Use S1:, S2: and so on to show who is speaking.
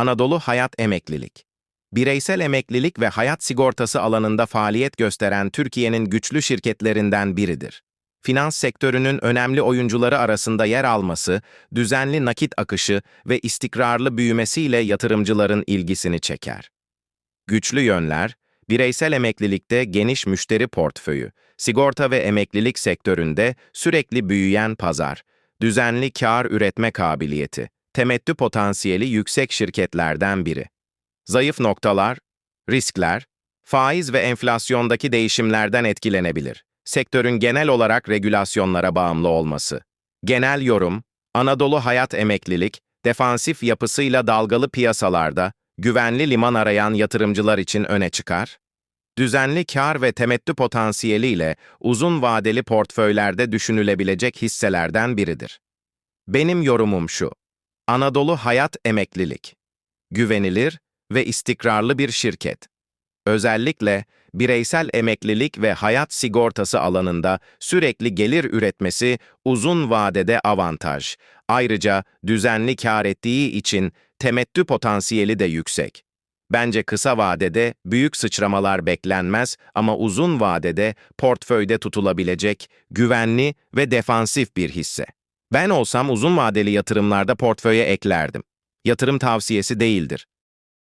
S1: Anadolu Hayat Emeklilik. Bireysel emeklilik ve hayat sigortası alanında faaliyet gösteren Türkiye'nin güçlü şirketlerinden biridir. Finans sektörünün önemli oyuncuları arasında yer alması, düzenli nakit akışı ve istikrarlı büyümesiyle yatırımcıların ilgisini çeker. Güçlü yönler, bireysel emeklilikte geniş müşteri portföyü, sigorta ve emeklilik sektöründe sürekli büyüyen pazar, düzenli kar üretme kabiliyeti, temettü potansiyeli yüksek şirketlerden biri. Zayıf noktalar, riskler, faiz ve enflasyondaki değişimlerden etkilenebilir. Sektörün genel olarak regülasyonlara bağımlı olması. Genel yorum, Anadolu Hayat Emeklilik, defansif yapısıyla dalgalı piyasalarda, güvenli liman arayan yatırımcılar için öne çıkar. Düzenli kar ve temettü potansiyeliyle uzun vadeli portföylerde düşünülebilecek hisselerden biridir. Benim yorumum şu. Anadolu Hayat Emeklilik. Güvenilir ve istikrarlı bir şirket. Özellikle bireysel emeklilik ve hayat sigortası alanında sürekli gelir üretmesi uzun vadede avantaj. Ayrıca düzenli kar ettiği için temettü potansiyeli de yüksek. Bence kısa vadede büyük sıçramalar beklenmez ama uzun vadede portföyde tutulabilecek güvenli ve defansif bir hisse. Ben olsam uzun vadeli yatırımlarda portföye eklerdim. Yatırım tavsiyesi değildir.